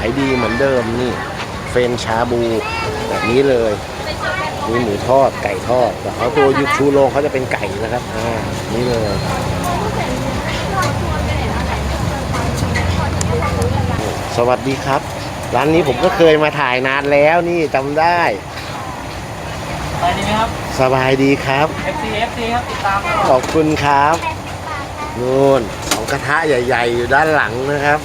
ายดีเหมือนเดิมนี่ เฟรนชาบูแบบนี้เลย มีหมูทอดไก่ทอดแต่เขาตัวยุคชูโรงเขาจะเป็นไก่นะครับอ่านี่เลยสวัสดีครับ ร้านนี้ผมก็เคยมาถ่ายนานแล้วนี่จำได้ไปดีไหมครับสบายดีครับ FC FC ครับติดตามตลขอดอบคุณครับนู่นของกระทะใหญ่ ๆ อยู่ด้านหลังนะครับ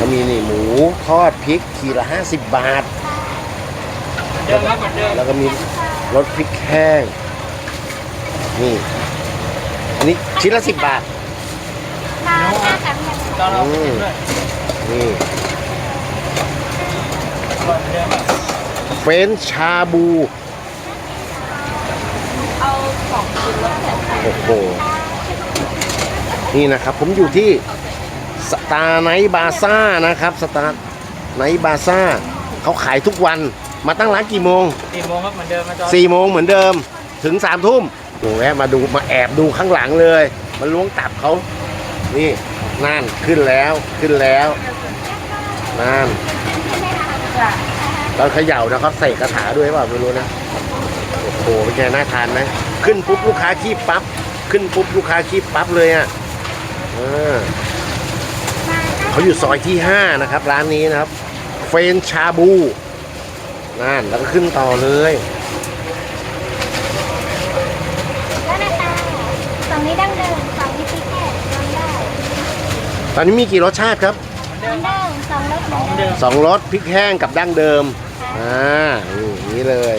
ก็มีนี่หมูทอดพริกขีดละ 50 บาทเหมือนเดิมครับเหมือนเดิมแล้วก็มีรสพริกแห้ง นี่ อันนี้ชิ้นละสิบบาทตอนเราไปกินด้วยนี่อร่อยเหมือนเดิมครับเฟรนช์ชาบู เอาสองชิ้นแล้วแต่โอ้โห นี่นะครับ ผมอยู่ที่ สตาร์ไนบาซ่านะครับสตาร์ไนบาซ่าเขาขายทุกวันมาตั้งร้านกี่โมงสี่โมงครับเหมือนเดิมนะจอสี่โมงเหมือนเดิมถึงสามทุ่มโอ้แวะมาดูมาแอบดูข้างหลังเลยมาล้วงตับเขานี่นั่นขึ้นแล้วขึ้นแล้วนั่นตอนเขย่านะครับใส่กระถาด้วยเปล่าไม่รู้นะโอ้โหเป็นไงน่าทานไหมขึ้นปุ๊บลูกค้าคีบปั๊บขึ้นปุ๊บลูกค้าคีบปั๊บเลยอะเออ เขาอยู่ซอยที่ 5 นะครับ ร้านนี้นะครับ เฟรนชาบูนั่นแล้วก็ขึ้นต่อเลยแล้วหน้าตาสองนี้ดั้งเดิมสองนี้พริกแห้งลองได้ตอนนี้มีกี่รสชาติครับเหมือนลเดิองมได้สองรสเหมือนเดิมเหมือนเดิมสองรสพริกแห้งกับดั้งเดิมอ่านี่อย่างนี้เลย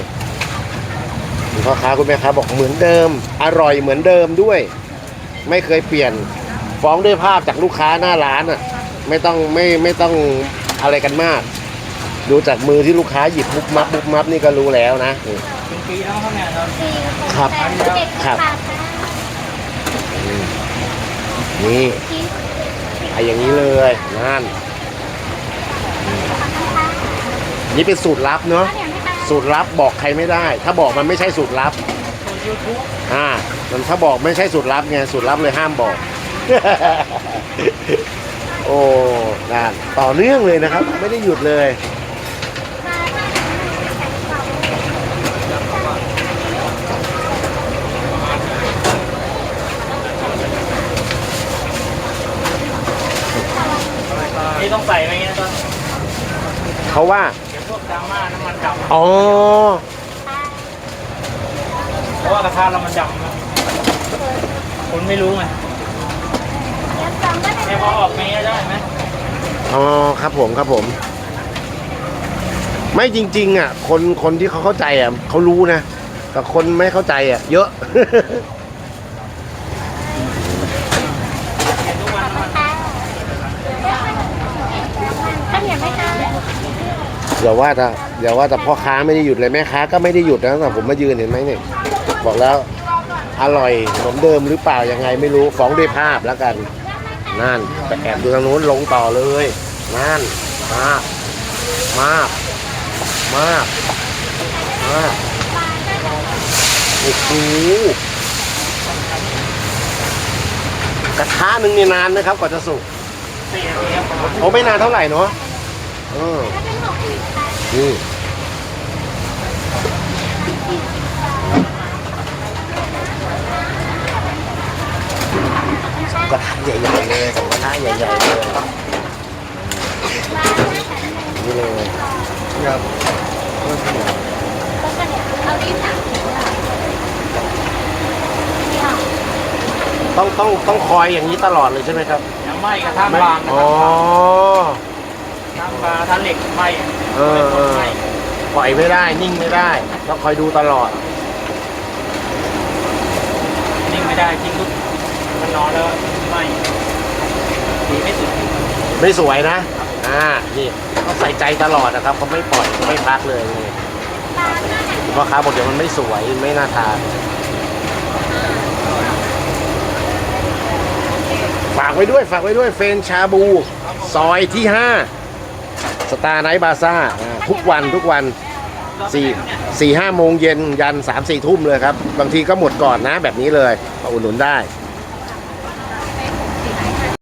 คุณพ่อค้าคุณแม่ค้าบอกเหมือนเดิม อร่อยเหมือนเดิมด้วย ไม่เคยเปลี่ยนฟ้องด้วยภาพจากลูกค้าหน้าร้านอะ ไม่ต้องไม่ไม่ต้องอะไรกันมาก ดูจากมือที่ลูกค้าหยิบบุบมับบุบมับนี่ก็รู้แล้วนะนี่เป็นปีแล้วครับเนี่ยเราสี่ครับแปดเจ็ดครับบาทค่ะนี่ชีสไออย่างนี้เลยนั่นนี่เป็นสูตรลับเนาะข้าวเหนียวไหมคะสูตรลับบอกใครไม่ได้ ถ้าบอกมันไม่ใช่สูตรลับส่วนยูทูบอ่ามันถ้าบอกไม่ใช่สูตรลับไงสูตรลับเลยห้ามบอก โอ้นั่นต่อเนื่องเลยนะครับ ไม่ได้หยุดเลย นี่ต้องใส่ไปเงี้ยตอนเขาว่า เดี๋ยวพวกดราม่าน้ำมันดำอ๋อ เพราะว่ากระทะเรามันดำนะคนไม่รู้ไง เดี๋ยวสองก็ได้ แค่ พอออกเงี้ยได้ไหมอ๋อครับผมครับผม ไม่จริง ๆ อะ คนคนที่เขาเข้าใจอะเขารู้นะแต่คนไม่เข้าใจอะ เยอะเห็นทุกวันน้ำมันค่ะข้าวเหนียวไหมคะอย่าว่าแต่อย่าว่าแต่พ่อค้าไม่ได้หยุดเลยแม่ค้าก็ไม่ได้หยุดนะแต่ผมมายืนเห็นไหมเนี่ยบอกแล้วอร่อยเหมือนเดิมหรือเปล่ายังไงไม่รู้ฟ้องด้วยภาพแล้วกัน นั่นไปแอบดูทางนู้นลงต่อเลย นั่น มาก มาก มาก มาก โอ้โหกระทะหนึ่งนี่นานนะครับกว่าจะสุกโอ้ไม่นานเท่าไหร่เนาะเออถ้าเป็น กสิบค่ะนี่กระทะใหญ่ๆเลยของกระทะใหญ่ๆเลยนี่เลยครับแล้วก็เนี่ยเอาลิ้นอะนี่ค่ะต้องต้องต้องคอยอย่างนี้ตลอดเลยใช่ไหมครับยังไหม้กระทะบางนะอ๋คอรับกระทะบางกระทะเหล็กไหม้เออเออไหม้ปล่อยไม่ได้นิ่งไม่ได้ต้องคอยดูตลอด นิ่งไม่ได้จริงทุกมันนอนแล้ว ไม้ดีไม่สุดไม่สวยนะ อ่า นี่ต้องใส่ใจตลอดนะครับเขาไม่ปล่อยไม่พักเลยนี่ปลาหน้าหนังพ่อค้าบอกเดี๋ยวมันไม่สวยไม่น่าทานฝากไว้ด้วยฝากไว้ด้วยเฟนชาบู ซอยที่ 5 สตาร์ไนท์บาซ่าทุกวันทุกวันสี่สี่ห้าโมงเย็นยันสามสี่ทุ่มเลยครับ บางทีก็หมดก่อนนะแบบนี้เลยมาอุดหนุนได้